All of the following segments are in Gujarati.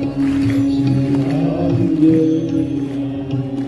Thank you.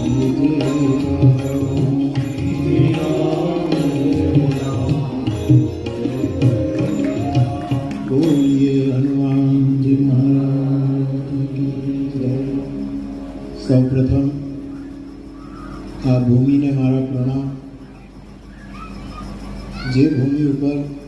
હનુમાનજી મહારાજ સૌ પ્રથમ આ ભૂમિને મારા પ્રણામ. જે ભૂમિ ઉપર